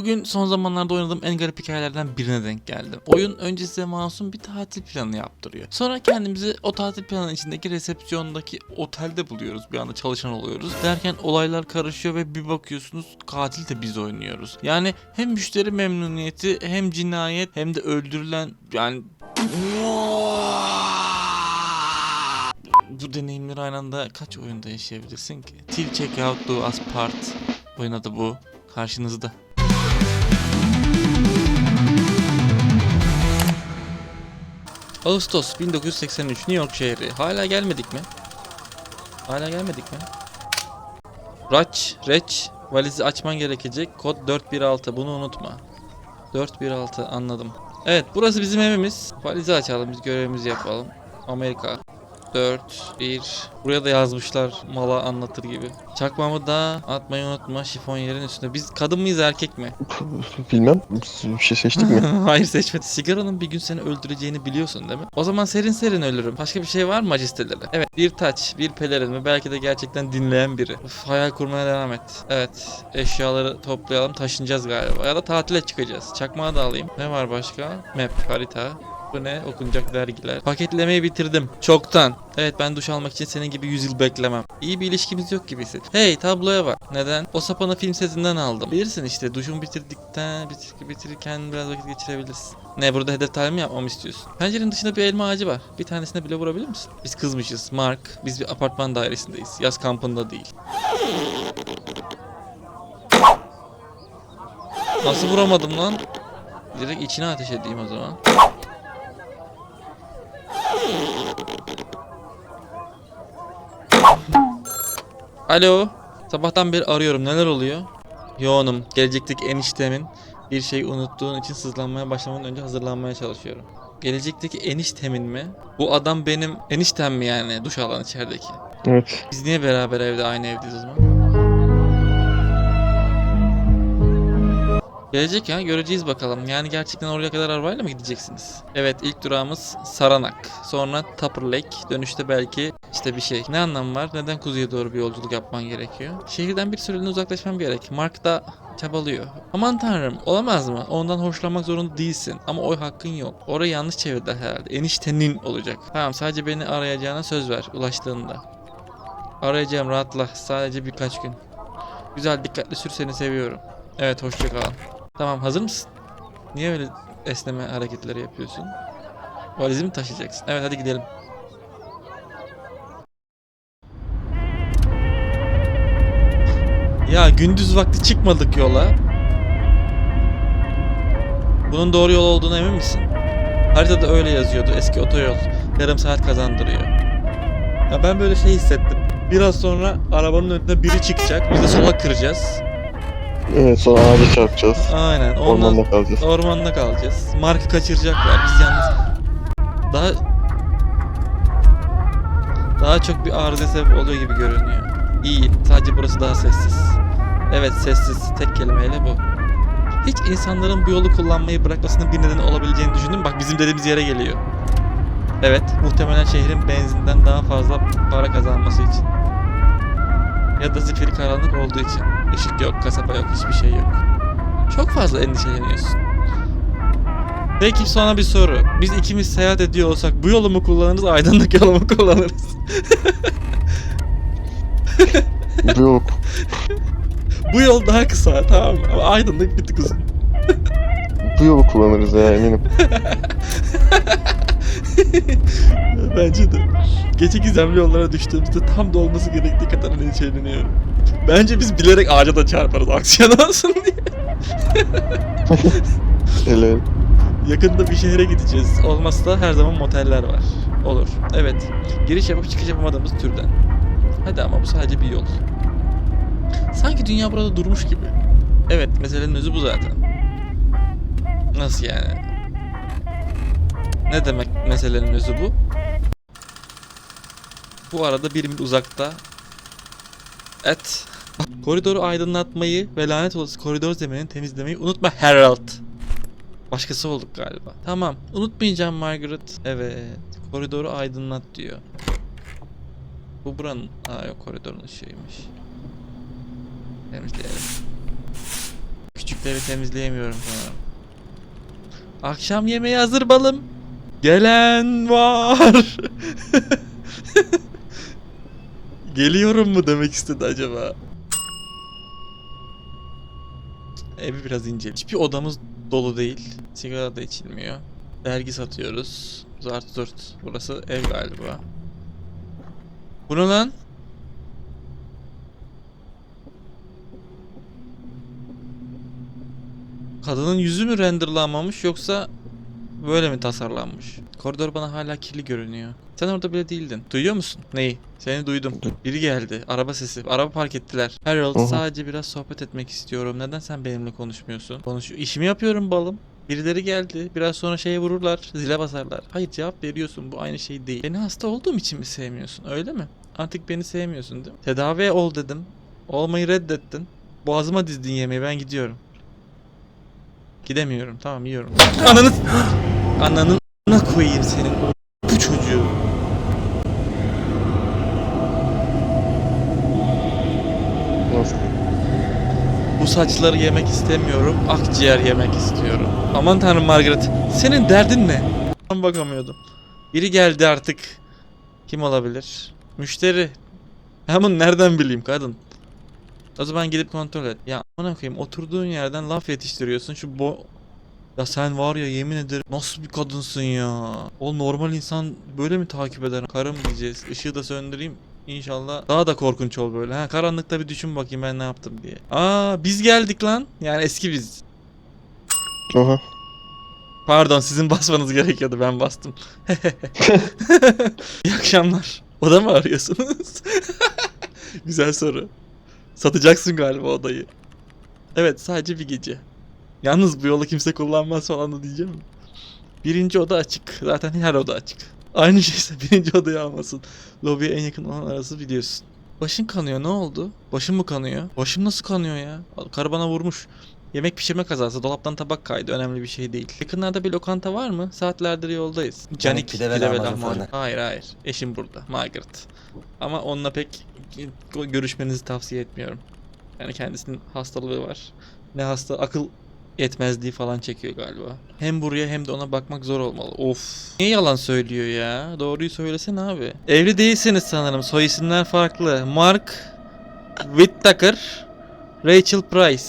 Bugün son zamanlarda oynadığım en garip hikayelerden birine denk geldim. Oyun önce size masum bir tatil planı yaptırıyor. Sonra kendimizi o tatil planının içindeki resepsiyondaki otelde buluyoruz. Bir anda çalışan oluyoruz. Derken olaylar karışıyor ve bir bakıyorsunuz katil de biz oynuyoruz. Yani hem müşteri memnuniyeti hem cinayet hem de öldürülen yani bu deneyimleri aynı anda kaç oyunda yaşayabilirsin ki? Till Checkout Do Us Part oynadı bu. Karşınızda. Ağustos 1983 New York şehri. Hala gelmedik mi? Hala gelmedik mi? Raç, Reç, valizi açman gerekecek. Kod 416 bunu unutma. 416 anladım. Evet burası bizim evimiz. Valizi açalım biz görevimizi yapalım. Amerika. 4, 1. Buraya da yazmışlar mala anlatır gibi. Çakmamı da atmayı unutma şifon yerin üstünde. Biz kadın mıyız erkek mi? Bilmem. Bir şey seçtik mi? Hayır seçmedi. Sigaranın bir gün seni öldüreceğini biliyorsun değil mi? O zaman serin serin ölürüm. Başka bir şey var mı majesteleri? Evet bir taç, bir pelerin ve belki de gerçekten dinleyen biri. Uf, hayal kurmaya devam et. Evet eşyaları toplayalım taşınacağız galiba. Ya da tatile çıkacağız. Çakmağı da alayım. Ne var başka? Map, harita. Bu ne? Okunacak dergiler. Paketlemeyi bitirdim. Çoktan. Evet ben duş almak için senin gibi 100 yıl beklemem. İyi bir ilişkimiz yok gibisin. Hey tabloya bak. Neden? O sapanı film setinden aldım. Bilirsin işte duşumu bitirdikten bitir, bitirirken biraz vakit geçirebilirsin. Ne burada hedef talim yapmamı istiyorsun? Pencerenin dışında bir elma ağacı var. Bir tanesine bile vurabilir misin? Biz kızmışız. Mark. Biz bir apartman dairesindeyiz. Yaz kampında değil. Nasıl vuramadım lan? Direkt içine ateş edeyim o zaman. Alo. Sabahtan beri arıyorum. Neler oluyor? Yoğunum. Gelecekteki eniştemin bir şey unuttuğun için sızlanmaya başlamadan önce hazırlanmaya çalışıyorum. Gelecekteki eniştemin mi? Bu adam benim eniştem mi yani? Duş alan içerideki. Evet. Biz niye beraber evde aynı evdeyiz o zaman? Gelecek ya göreceğiz bakalım. Yani gerçekten oraya kadar arabayla mı gideceksiniz? Evet ilk durağımız Saranak. Sonra Tupper Lake. Dönüşte belki işte bir şey. Ne anlamı var? Neden kuzeye doğru bir yolculuk yapman gerekiyor? Şehirden bir süreliğine uzaklaşmam gerek. Mark da çabalıyor. Aman tanrım olamaz mı? Ondan hoşlanmak zorunda değilsin. Ama oy hakkın yok. Orayı yanlış çevirdiler herhalde. Eniştenin olacak. Tamam sadece beni arayacağına söz ver ulaştığında. Arayacağım rahatla. Sadece birkaç gün. Güzel dikkatli sür seni seviyorum. Evet hoşça kal. Tamam hazır mısın? Niye öyle esneme hareketleri yapıyorsun? Valizimi mi taşıyacaksın? Evet hadi gidelim. Ya gündüz vakti çıkmadık yola. Bunun doğru yol olduğuna emin misin? Haritada öyle yazıyordu eski otoyol. Yarım saat kazandırıyor. Ya ben böyle şey hissettim. Biraz sonra arabanın önüne biri çıkacak. Biz de sola kıracağız. Evet sonra ağaca çarpacağız. Aynen. Ondan Ormanda kalacağız. ormanda kalacağız. Mark'ı kaçıracaklar. Biz yalnız daha daha çok bir arıza sebep oluyor gibi görünüyor. İyi. Sadece burası daha sessiz. Evet sessiz. Tek kelimeyle bu. Hiç insanların bu yolu kullanmayı bırakmasının bir nedeni olabileceğini düşündüm. Bak bizim dediğimiz yere geliyor. Evet. Muhtemelen şehrin benzinden daha fazla para kazanması için. Ya da zifiri karanlık olduğu için. Işık yok, kasaba yok, hiçbir şey yok. Çok fazla endişeleniyorsun. Peki sonra bir soru. Biz ikimiz seyahat ediyor olsak bu yolu mu kullanırız, aydınlık yolu mu kullanırız? Yok. Bu yol daha kısa tamam mı? Ama aydınlık bir tık uzun. Bu yolu kullanırız ya eminim. Bence de. Gece gizemli yollara düştüğümüzde tam da olması gerektiği kadar endişeleniyorum. Bence biz bilerek ağaca da çarparız aksiyon olsun diye. Hele. Yakında bir şehre gideceğiz. Olmazsa her zaman moteller var. Olur. Evet. Giriş yapıp çıkış yapamadığımız türden. Hadi ama bu sadece bir yol. Sanki dünya burada durmuş gibi. Evet, meselenin özü bu zaten. Nasıl yani? Ne demek meselenin özü bu? Bu arada bir mil uzakta et. Koridoru aydınlatmayı ve lanet olası koridor zeminini temizlemeyi unutma Harold. Başkası olduk galiba. Tamam. Unutmayacağım Margaret. Evet. Koridoru aydınlat diyor. Bu buranın... Aa yok koridorun ışığıymış. Temizleyelim. Küçük Yemekleri temizleyemiyorum sanırım. Akşam yemeği hazır balım. Gelen var. Geliyorum mu demek istedi acaba? Evi biraz ince. Hiçbir odamız dolu değil. Sigara da içilmiyor. Dergi satıyoruz. Zart zurt. Burası ev galiba. Bu ne lan? Kadının yüzü mü renderlanmamış yoksa böyle mi tasarlanmış? Koridor bana hala kirli görünüyor. Sen orada bile değildin. Duyuyor musun? Neyi? Seni duydum. Biri geldi. Araba sesi. Araba park ettiler. Harold hı. sadece biraz sohbet etmek istiyorum. Neden sen benimle konuşmuyorsun? Konuş. İşimi yapıyorum balım. Birileri geldi. Biraz sonra şeye vururlar. Zile basarlar. Hayır cevap veriyorsun. Bu aynı şey değil. Beni hasta olduğum için mi sevmiyorsun? Öyle mi? Artık beni sevmiyorsun değil mi? Tedavi ol dedim. Olmayı reddettin. Boğazıma dizdin yemeği. Ben gidiyorum. Gidemiyorum. Tamam yiyorum. Ananı... Ananın koyayım senin bu çocuğu. Nasıl? Bu saçları yemek istemiyorum. Akciğer yemek istiyorum. Aman tanrım Margaret. Senin derdin ne? Ben bakamıyordum. Biri geldi artık. Kim olabilir? Müşteri. Ben bunu nereden bileyim kadın? O zaman gidip kontrol et. Ya amına koyayım oturduğun yerden laf yetiştiriyorsun. Şu bo... Ya sen var ya yemin ederim nasıl bir kadınsın ya. O normal insan böyle mi takip eder? Karım diyeceğiz. Işığı da söndüreyim. İnşallah daha da korkunç ol böyle. Ha karanlıkta bir düşün bakayım ben ne yaptım diye. Aa biz geldik lan. Yani eski biz. Aha. Pardon sizin basmanız gerekiyordu ben bastım. İyi akşamlar. Oda mı arıyorsunuz? Güzel soru. Satacaksın galiba odayı. Evet sadece bir gece. Yalnız bu yolu kimse kullanmaz falan da diyeceğim. Birinci oda açık. Zaten her oda açık. Aynı şeyse birinci odayı almasın. Lobiye en yakın olan arası biliyorsun. Başın kanıyor ne oldu? Başın mı kanıyor? Başım nasıl kanıyor ya? Karı bana vurmuş. Yemek pişirme kazası. Dolaptan tabak kaydı. Önemli bir şey değil. Yakınlarda bir lokanta var mı? Saatlerdir yoldayız. Canik pide ve lahmacun. Hayır hayır. Eşim burada. Margaret. Ama onunla pek görüşmenizi tavsiye etmiyorum. Yani kendisinin hastalığı var. Ne hasta akıl yetmezliği falan çekiyor galiba. Hem buraya hem de ona bakmak zor olmalı. Of. Niye yalan söylüyor ya? Doğruyu söylesene abi. Evli değilsiniz sanırım. Soy isimler farklı. Mark Whittaker, Rachel Price.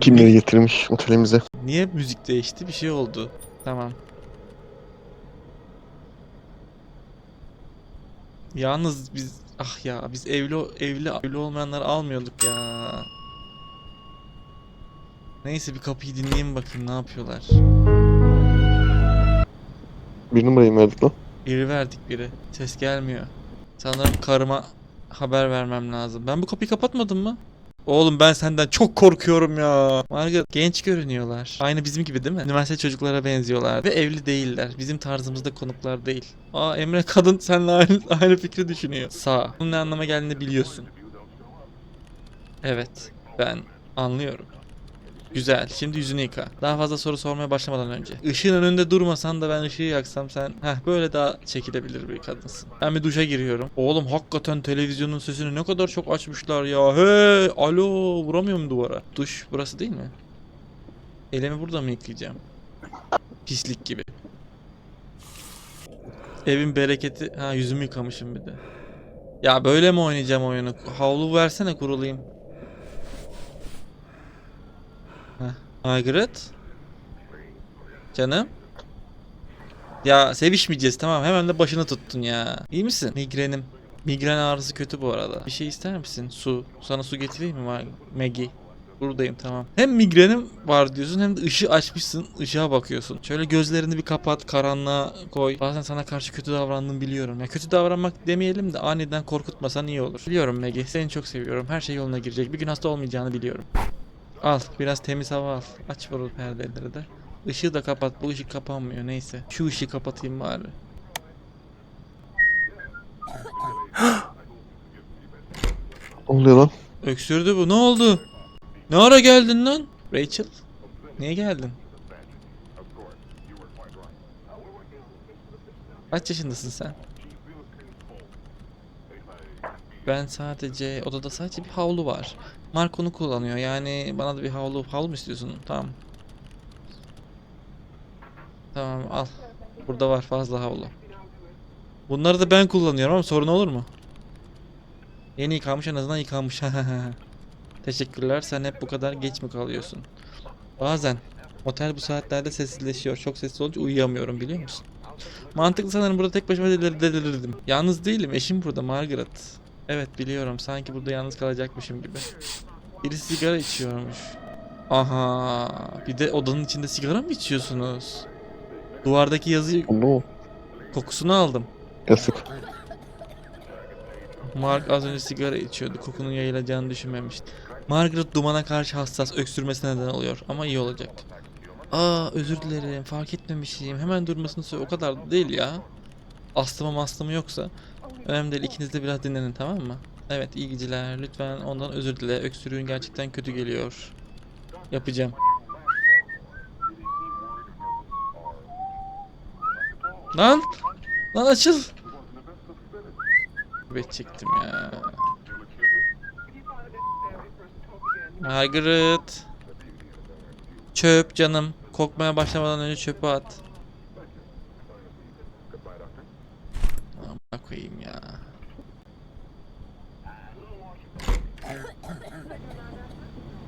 Kimleri getirmiş otelimize? Niye müzik değişti? Bir şey oldu. Tamam. Yalnız biz ah ya biz evli evli evli olmayanları almıyorduk ya. Neyse bir kapıyı dinleyin bakayım ne yapıyorlar. Bir numarayı mı verdik lan? Biri verdik biri. Ses gelmiyor. Sanırım karıma haber vermem lazım. Ben bu kapıyı kapatmadım mı? Oğlum ben senden çok korkuyorum ya. Margaret genç görünüyorlar. Aynı bizim gibi değil mi? Üniversite çocuklara benziyorlar. Ve evli değiller. Bizim tarzımızda konuklar değil. Aa Emre kadın seninle aynı, aynı fikri düşünüyor. Sağ. Bunun ne anlama geldiğini biliyorsun. Evet. Ben anlıyorum. Güzel. Şimdi yüzünü yıka. Daha fazla soru sormaya başlamadan önce. Işığın önünde durmasan da ben ışığı yaksam sen heh böyle daha çekilebilir bir kadınsın. Ben bir duşa giriyorum. Oğlum hakikaten televizyonun sesini ne kadar çok açmışlar ya. Hey alo vuramıyor mu duvara? Duş burası değil mi? Elimi burada mı yıkayacağım? Pislik gibi. Evin bereketi. Ha yüzümü yıkamışım bir de. Ya böyle mi oynayacağım oyunu? Havlu versene kurulayım. Heh. Margaret? Canım? Ya sevişmeyeceğiz tamam hemen de başını tuttun ya. İyi misin? Migrenim. Migren ağrısı kötü bu arada. Bir şey ister misin? Su. Sana su getireyim mi Mag- Maggie? Buradayım tamam. Hem migrenim var diyorsun hem de ışığı açmışsın. ışığa bakıyorsun. Şöyle gözlerini bir kapat, karanlığa koy. Bazen sana karşı kötü davrandığımı biliyorum. Ya kötü davranmak demeyelim de aniden korkutmasan iyi olur. Biliyorum Maggie, seni çok seviyorum. Her şey yoluna girecek. Bir gün hasta olmayacağını biliyorum. Al, biraz temiz hava al. Aç bu perdeleri de. Işığı da kapat. Bu ışık kapanmıyor. Neyse. Şu ışığı kapatayım bari. Ne oluyor lan? Öksürdü bu. Ne oldu? Ne ara geldin lan? Rachel? Niye geldin? Kaç yaşındasın sen? Ben sadece odada sadece bir havlu var. Mark onu kullanıyor. Yani bana da bir havlu havlu mu istiyorsun? Tamam. Tamam al. Burada var fazla havlu. Bunları da ben kullanıyorum ama sorun olur mu? Yeni yıkanmış en azından yıkanmış. Teşekkürler. Sen hep bu kadar geç mi kalıyorsun? Bazen. Otel bu saatlerde sessizleşiyor. Çok sessiz olunca uyuyamıyorum biliyor musun? Mantıklı sanırım burada tek başıma delir delirirdim. Yalnız değilim. Eşim burada Margaret. Evet biliyorum. Sanki burada yalnız kalacakmışım gibi. Biri sigara içiyormuş. Aha. Bir de odanın içinde sigara mı içiyorsunuz? Duvardaki yazıyı Ne kokusunu aldım. Yasak. Mark az önce sigara içiyordu. Kokunun yayılacağını düşünmemişti. Margaret dumana karşı hassas. Öksürmesine neden oluyor. Ama iyi olacak. Aa özür dilerim. Fark etmemişim. Hemen durmasını söyle. O kadar da değil ya. Astımı mastımı yoksa. Önemli değil. İkiniz de biraz dinlenin tamam mı? Evet iyi geceler. Lütfen ondan özür dile. Öksürüğün gerçekten kötü geliyor. Yapacağım. Lan! Lan açıl! Bet çektim ya. Margaret. Çöp canım. Kokmaya başlamadan önce çöpe at. Amına koyayım ya.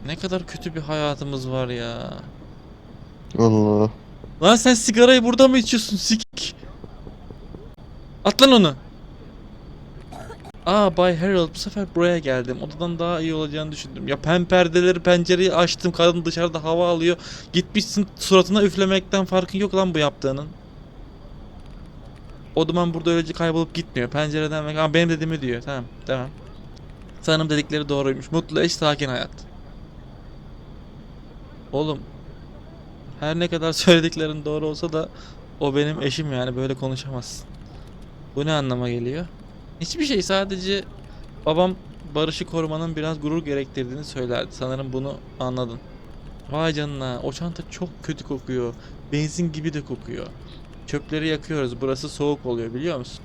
Ne kadar kötü bir hayatımız var ya. Allah. Lan sen sigarayı burada mı içiyorsun sik? At lan onu. Aa Bay Harold bu sefer buraya geldim. Odadan daha iyi olacağını düşündüm. Ya pen perdeleri pencereyi açtım. Kadın dışarıda hava alıyor. Gitmişsin suratına üflemekten farkın yok lan bu yaptığının. O duman burada öylece kaybolup gitmiyor. Pencereden. Aa, benim dediğimi diyor. Tamam tamam. Sanırım dedikleri doğruymuş. Mutlu eş sakin hayat. Oğlum her ne kadar söylediklerin doğru olsa da o benim eşim yani böyle konuşamazsın. Bu ne anlama geliyor? Hiçbir şey sadece babam barışı korumanın biraz gurur gerektirdiğini söylerdi. Sanırım bunu anladın. Vay canına o çanta çok kötü kokuyor. Benzin gibi de kokuyor. Çöpleri yakıyoruz. Burası soğuk oluyor biliyor musun?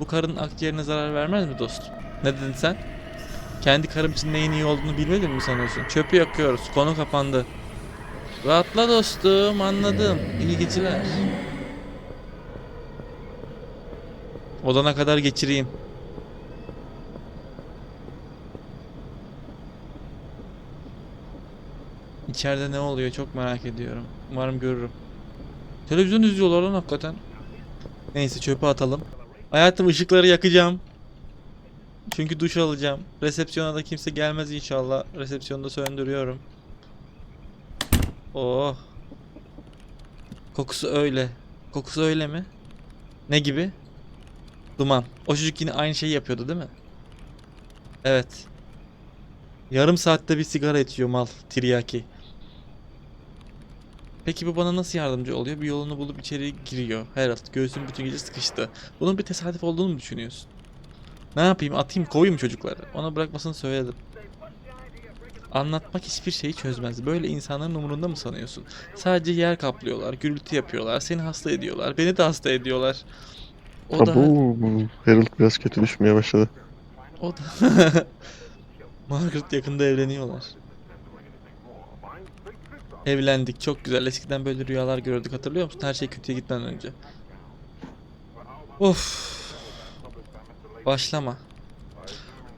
Bu karın akciğerine zarar vermez mi dostum? Ne dedin sen? Kendi karım için neyin iyi olduğunu bilmedin mi sanıyorsun? Çöpü yakıyoruz. Konu kapandı. Rahatla dostum anladım. İyi geceler. Odana kadar geçireyim. İçeride ne oluyor çok merak ediyorum. Umarım görürüm. Televizyon izliyorlar lan hakikaten. Neyse çöpe atalım. Hayatım ışıkları yakacağım. Çünkü duş alacağım. Resepsiyona da kimse gelmez inşallah. Resepsiyonda söndürüyorum. Oh. Kokusu öyle. Kokusu öyle mi? Ne gibi? Duman. O çocuk yine aynı şeyi yapıyordu değil mi? Evet. Yarım saatte bir sigara içiyor mal. Tiryaki. Peki bu bana nasıl yardımcı oluyor? Bir yolunu bulup içeri giriyor. Herald göğsüm bütün gece sıkıştı. Bunun bir tesadüf olduğunu mu düşünüyorsun? Ne yapayım? Atayım, kovayım çocukları? Ona bırakmasını söyledim. Anlatmak hiçbir şeyi çözmez. Böyle insanların umurunda mı sanıyorsun? Sadece yer kaplıyorlar, gürültü yapıyorlar, seni hasta ediyorlar, beni de hasta ediyorlar. O da, Abu. Harold biraz kötü düşmeye başladı. o da. Margaret yakında evleniyorlar. Evlendik, çok güzel. Eskiden böyle rüyalar görürdük, hatırlıyor musun? Her şey kötüye gitmeden önce. Of. Başlama.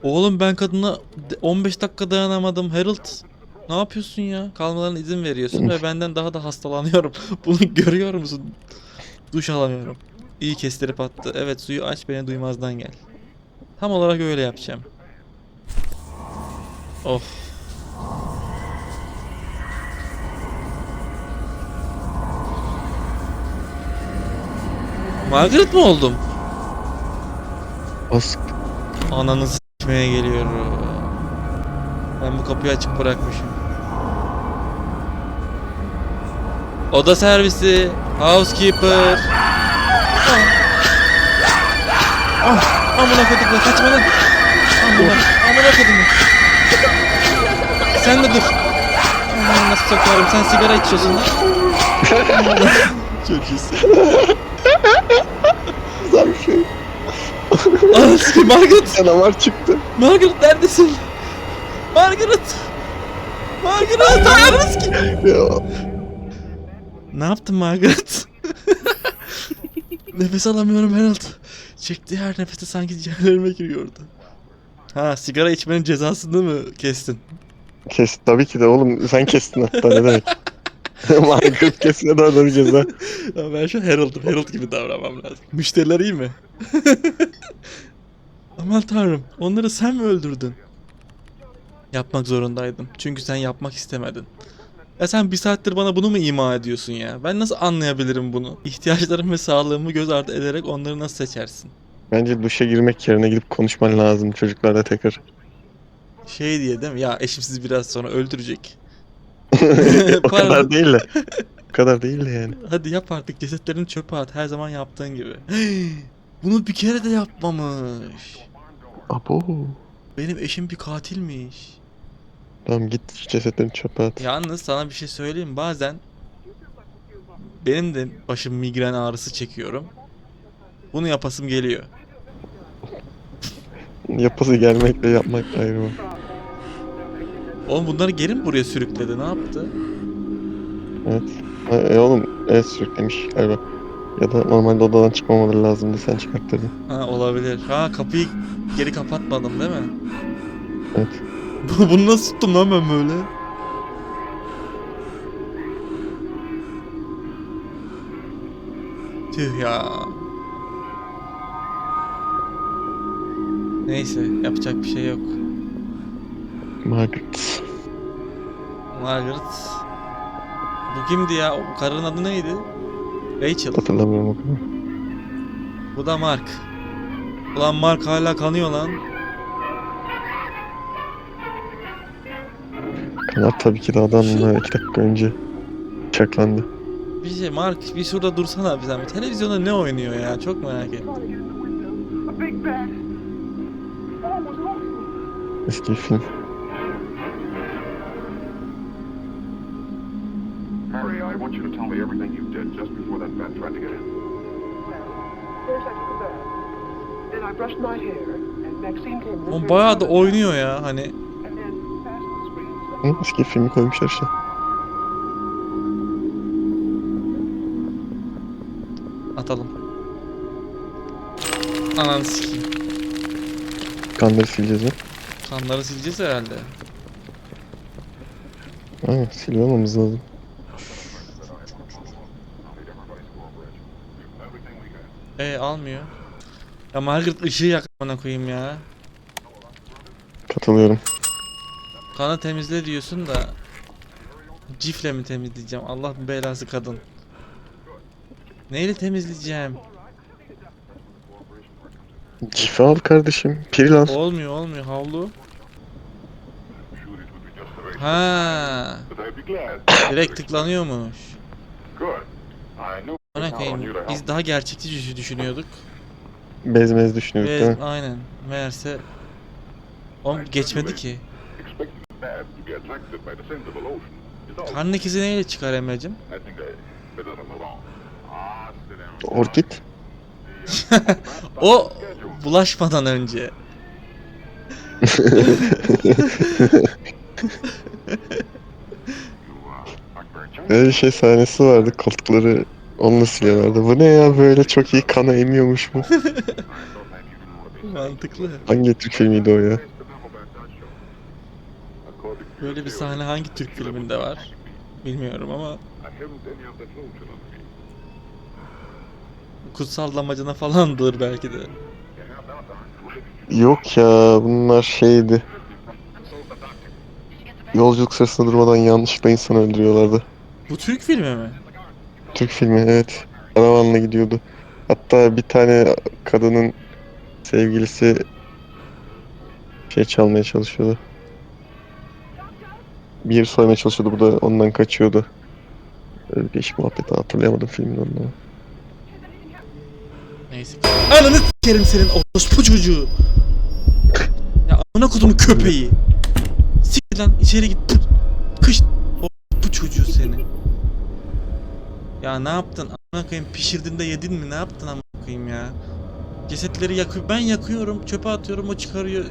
Oğlum ben kadına de- 15 dakika dayanamadım. Harold ne yapıyorsun ya? Kalmalarına izin veriyorsun ve benden daha da hastalanıyorum. Bunu görüyor musun? Duş alamıyorum. İyi kestirip attı. Evet suyu aç beni duymazdan gel. Tam olarak öyle yapacağım. Of. Margaret mi oldum? Az Ananı s**meye geliyorum. Ben bu kapıyı açık bırakmışım. Oda servisi, housekeeper. Ah, amına kodum kaçma lan. Amına, amına kodum. Sen de dur. Amına nasıl sokarım sen sigara içiyorsun lan. Çok iyisin. güzel bir şey. Aa, Margaret, Canavar çıktı. Margaret neredesin? Margaret! Margaret! Hayır ki! Ya, Ne yaptın Margaret? Nefes alamıyorum Harold. Çektiği her nefeste sanki ciğerlerime giriyordu. Ha sigara içmenin cezasını mı kestin? kes tabii ki de oğlum sen kestin hatta ne demek. Margaret kesine da bir ceza. Ya ben şu Harold'um. Harold gibi davranmam lazım. Müşteriler iyi mi? Aman tanrım. Onları sen mi öldürdün? Yapmak zorundaydım. Çünkü sen yapmak istemedin. Ya sen bir saattir bana bunu mu ima ediyorsun ya? Ben nasıl anlayabilirim bunu? İhtiyaçlarım ve sağlığımı göz ardı ederek onları nasıl seçersin? Bence duşa girmek yerine gidip konuşman lazım çocuklarla tekrar. Şey diye değil mi? Ya eşim sizi biraz sonra öldürecek. o kadar değil de. O kadar değil de yani. Hadi yap artık cesetlerini çöpe at her zaman yaptığın gibi. Bunu bir kere de yapmamış. Abo. Benim eşim bir katilmiş. Tamam git şu cesetlerini çöpe at. Yalnız sana bir şey söyleyeyim bazen benim de başım migren ağrısı çekiyorum. Bunu yapasım geliyor. Yapası gelmekle yapmak ayrı? Oğlum bunları geri mi buraya sürükledi? Ne yaptı? Evet. Ha, e, oğlum evet sürüklemiş galiba. Ya da normalde odadan çıkmamaları lazımdı sen çıkarttırdın. Ha olabilir. Ha kapıyı geri kapatmadım değil mi? Evet. Bunu nasıl tuttum lan ben böyle? Tüh ya. Neyse yapacak bir şey yok. Margaret. Margaret. Bu kimdi ya? O karının adı neydi? Rachel. Hatırlamıyorum o kadar. Bu da Mark. Ulan Mark hala kanıyor lan. Kanar tabii ki de adamla iki dakika önce bıçaklandı. Bir şey Mark bir şurada dursana bir zahmet. Televizyonda ne oynuyor ya? Çok merak ettim. Eski film. I want you to tell me everything you did just before that man tried to get in. First I took a bath. Then I brushed my hair, and Maxine came in. O bayağı da oynuyor ya hani. Hı, eski filmi koymuşlar işte. Atalım. Ananı sikeyim. Kanları sileceğiz mi? Kanları sileceğiz herhalde. Aynen silmememiz lazım. E almıyor. Ya Margaret ışığı yakmana koyayım ya. Katılıyorum. Kanı temizle diyorsun da Cifle mi temizleyeceğim? Allah belası kadın. Neyle temizleyeceğim? Cife al kardeşim. Piril al. Olmuyor olmuyor havlu. Ha, direkt tıklanıyormuş. Koyayım. help. Biz daha gerçekçi düşü- düşünüyorduk. Bezmez düşünüyorduk değil Ve mi? aynen meğerse Oğlum geçmedi ki. Karnın ikizi neyle çıkar Emre'cim? Orkid. O bulaşmadan önce. Öyle şey sahnesi vardı. Koltukları onunla siliyorlardı. Bu ne ya böyle çok iyi kana emiyormuş bu. Mantıklı. Hangi Türk filmiydi o ya? Böyle bir sahne hangi Türk filminde var? Bilmiyorum ama kutsal damacana falandır belki de. Yok ya bunlar şeydi. Yolculuk sırasında durmadan yanlışlıkla insan öldürüyorlardı. Bu Türk filmi mi? Türk filmi evet. Karavanla gidiyordu. Hatta bir tane kadının sevgilisi şey çalmaya çalışıyordu. Bir yeri soymaya çalışıyordu. Bu da ondan kaçıyordu. Öyle bir değişik muhabbeti hatırlayamadım filmin onunla. Neyse. Ananı s**erim senin orospu çocuğu. Ya amına kodumun köpeği. Sik lan içeri git. Kış orospu çocuğu seni. Ya ne yaptın? Amına koyayım pişirdin de yedin mi? Ne yaptın amına koyayım ya? Cesetleri yakıyor. Ben yakıyorum, çöpe atıyorum, o çıkarıyor.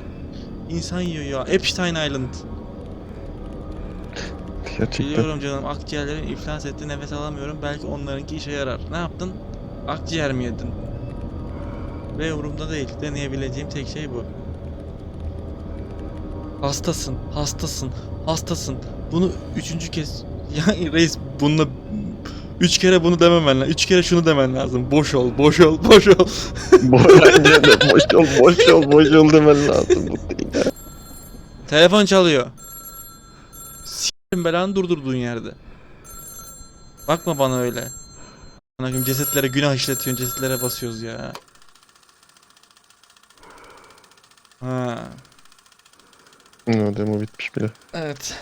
İnsan yiyor ya. Epstein Island. Gerçekten. Biliyorum canım akciğerlerim iflas etti nefes alamıyorum. Belki onlarınki işe yarar. Ne yaptın? Akciğer mi yedin? Ve umurumda değil. Deneyebileceğim tek şey bu. Hastasın, hastasın, hastasın. Bunu üçüncü kez... Ya reis bununla... Üç kere bunu dememen lazım. Üç kere şunu demen lazım. Boş ol, boş ol, boş ol. Bence de boş ol, boş ol, boş ol demen lazım. Telefon çalıyor. S***im belanı durdurduğun yerde. Bakma bana öyle. Ana koyayım cesetlere günah işletiyorsun, cesetlere basıyoruz ya. Ha. O demo bitmiş bile. Evet.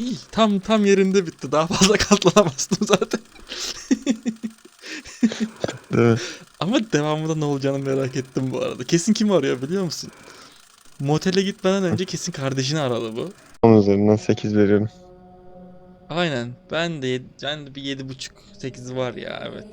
İyi, tam tam yerinde bitti. Daha fazla katlanamazdım zaten. Değil mi? Ama devamında ne olacağını merak ettim bu arada. Kesin kim arıyor biliyor musun? Motele gitmeden önce kesin kardeşini aradı bu. 10 üzerinden 8 veriyorum. Aynen. Ben de ben de bir 7.5 8 var ya evet.